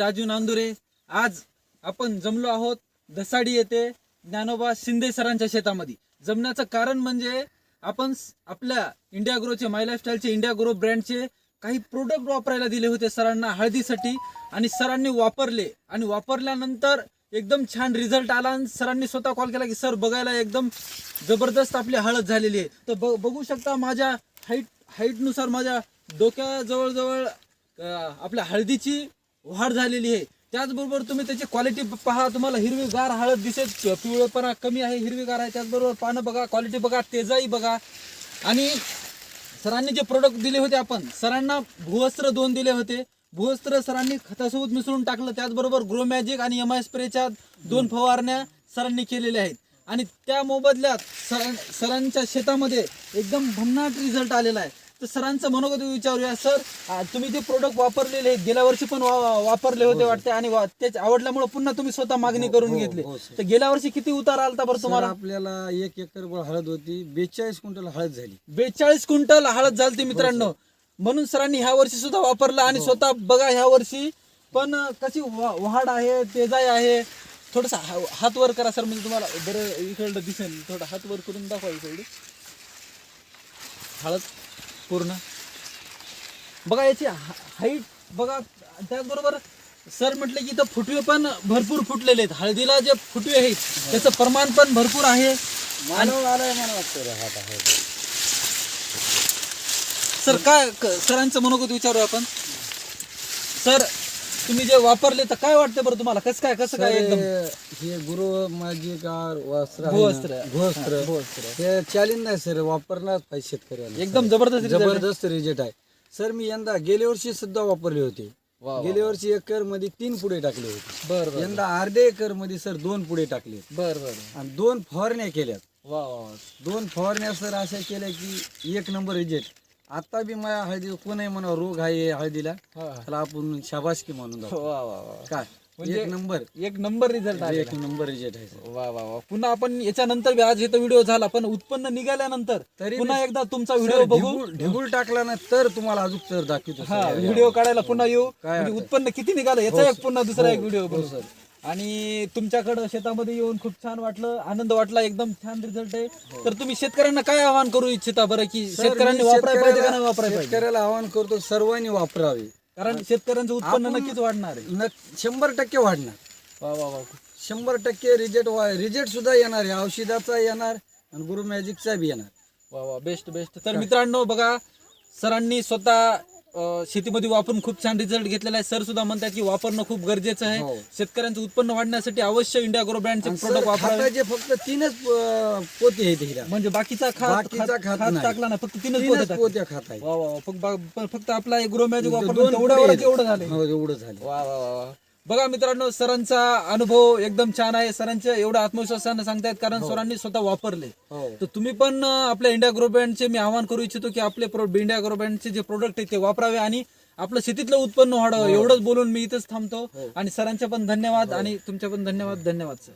राजू नांदुरे आज आपण जमलो आहोत दसाडी येथे ज्ञानोबा शिंदे सरांच्या शेतामध्ये. जमण्याचं कारण म्हणजे आपण आपल्या इंडिया ग्रोचे माय लाईफस्टाईलचे इंडिया ग्रो ब्रँडचे काही प्रोडक्ट वापरायला दिले होते सरांना हळदीसाठी आणि सरांनी वापरले. आणि वापरल्यानंतर एकदम छान रिझल्ट आला आणि सरांनी स्वतः कॉल केला की सर बघायला एकदम जबरदस्त आपली हळद झालेली आहे. तर ब- बघू शकता माझ्या हाईट हाईटनुसार माझ्या डोक्याजवळजवळ आपल्या हळदीची वाढ झालेली आहे. त्याचबरोबर तुम्ही त्याची क्वालिटी पहा तुम्हाला हिरवीगार हळद दिसेल पिवळेपणा कमी आहे हिरवीगार आहे. त्याचबरोबर पानं बघा क्वालिटी बघा तेजाई बघा. आणि सरांनी जे प्रोडक्ट दिले होते आपण सरांना भूवस्त्र दोन दिले होते. भूवस्त्र सरांनी खतासोबत मिसळून टाकलं. त्याचबरोबर ग्रो मॅजिक आणि एम आय स्प्रेच्या दोन फवारण्या सरांनी केलेल्या आहेत. आणि त्या मोबदल्यात सर सरांच्या शेतामध्ये एकदम भन्नाट रिझल्ट आलेला आहे. तर सरांचं मनोगत विचारूया. सर तुम्ही जे प्रोडक्ट वापरलेले आहेत गेल्या वर्षी पण वापरले होते वाटते आणि तेच आवडल्यामुळे पुन्हा तुम्ही स्वतः मागणी करून घेतली. हो. तर गेल्या वर्षी किती उतार आलता बरं तुम्हाला? आपल्याला एक एकर हळद होती. बेचाळीस क्विंटल हळद झाली. बेचाळीस क्विंटल हळद झालती मित्रांनो. म्हणून सरांनी ह्या वर्षी सुद्धा वापरला आणि स्वतः बघा ह्या वर्षी. पण कशी वाढ आहे तेजाई आहे. थोडस हात वर करा सर म्हणजे तुम्हाला बरं इकडं दिसेल. थोडं हात वर करून दाखवा इकडे. हळद. पूर्ण. बघा याची हाईट बघा त्याचबरोबर सर म्हटलं की इथं फुटवे पण भरपूर फुटलेले आहेत. हळदीला जे फुटवे आहेत त्याचं प्रमाण पण भरपूर आहे. सर काय सरांचं मनोगत विचारू आपण. सर तुम्ही जे वापरले तर काय वाटतं बरं तुम्हाला? कसं काय कसं काय एकदम? हे गुरु माझीकार वस्त्र आहे ना, भूवस्त्र. भूवस्त्र हा. हे चॅलेंज नाही सर. वापरणार पाहिजे शेतकऱ्याला एकदम जबरदस्त result आहे. जबरदस्त रिजेक्ट आहे. सर मी यंदा गेल्या वर्षी सुद्धा वापरले होते. वा, वा, गेल्या वर्षी एकरमध्ये तीन पुढे टाकले होते. बर बर. यंदा अर्धे एकरमध्ये सर दोन पुढे टाकले. बर बर आणि दोन फवारण्या केल्यात. वा वा वा. दोन फवारण्या सर अशा केल्या की एक नंबर रिजेक्ट आता बी माझ्या हळदी कोणी म्हणा रोग आहे हळदीला हा, हा. त्याला आपण शाबासकी म्हणून जाऊ. वा वा वा. काय? म्हणजे एक नंबर. एक नंबर रिझल्ट आहे. एक नंबर रिजेक्ट आहे. sir. वा वा वा. पुन्हा आपण याच्यानंतर बी आज इथं व्हिडिओ झाला पण उत्पन्न निघाल्यानंतर तरी पुन्हा एकदा तुमचा व्हिडिओ बघू. ढिगुळ ढिगुळ टाकला ना तर तुम्हाला अजून तर दाखवतो हा sir. व्हिडिओ काढायला पुन्हा येऊ. म्हणजे उत्पन्न किती निघालं याचा एक पुन्हा दुसरा एक व्हिडिओ हो, बघू sir. आणि तुमच्याकडं शेतामध्ये येऊन खूप छान वाटलं आनंद वाटला एकदम छान रिझल्ट आहे. हो. तर तुम्ही शेतकऱ्यांना काय आवाहन करू इच्छिता बरं की शेतकऱ्यांनी वापरायला पाहिजे का नाही वापरायला पाहिजे? शेतकऱ्याला आवाहन करतो सर्वांनी वापरावे. कारण शेतकऱ्यांचं उत्पन्न आपण- नक्कीच वाढणार आहे. न शंभर टक्के वाढणार. वा वा वा. शंभर टक्के रिजेक्ट रिजेक्ट सुद्धा येणार आहे. औषधाचा येणार आणि गुरु मॅजिकचा बी येणार. वा वा. बेस्ट बेस्ट तर मित्रांनो बघा सरांनी स्वतः शेतीमध्ये वापरून खूप छान रिझल्ट घेतलेला आहे सर सुद्धा म्हणतात की वापरणं खूप गरजेचं हो. आहे शेतकऱ्यांचं उत्पन्न वाढण्यासाठी अवश्य इंडिया ग्रो ब्रँडचे प्रोडक्ट खताचे फक्त तीनच पोते आहेत हिला म्हणजे बाकीचा खात बाकीचा खात खात खात नाही. टाकला ना फक्त तीनच पोते तीनच टाकले. पोते खात आहे. फक्त आपला ग्रो मॅजिक वेळात एवढं झालं हो एवढं झालं वा वा वा. बघा मित्रांनो सरांचा अनुभव एकदम छान आहे. सरांचे एवढा आत्मविश्वासाने सांगतायत कारण सरांनी स्वतः वापरले. हो. तर तुम्ही पण आपल्या इंडिया ग्रो बँडचे मी आवाहन करू इच्छितो की आपले इंडिया ग्रो बँडचे जे प्रोडक्ट आहेत ते वापरावे आणि आपलं शेतीतलं उत्पन्न वाढावं. एवढंच बोलून मी इथंच थांबतो आणि सरांचे पण धन्यवाद आणि तुमचे पण धन्यवाद. धन्यवाद सर.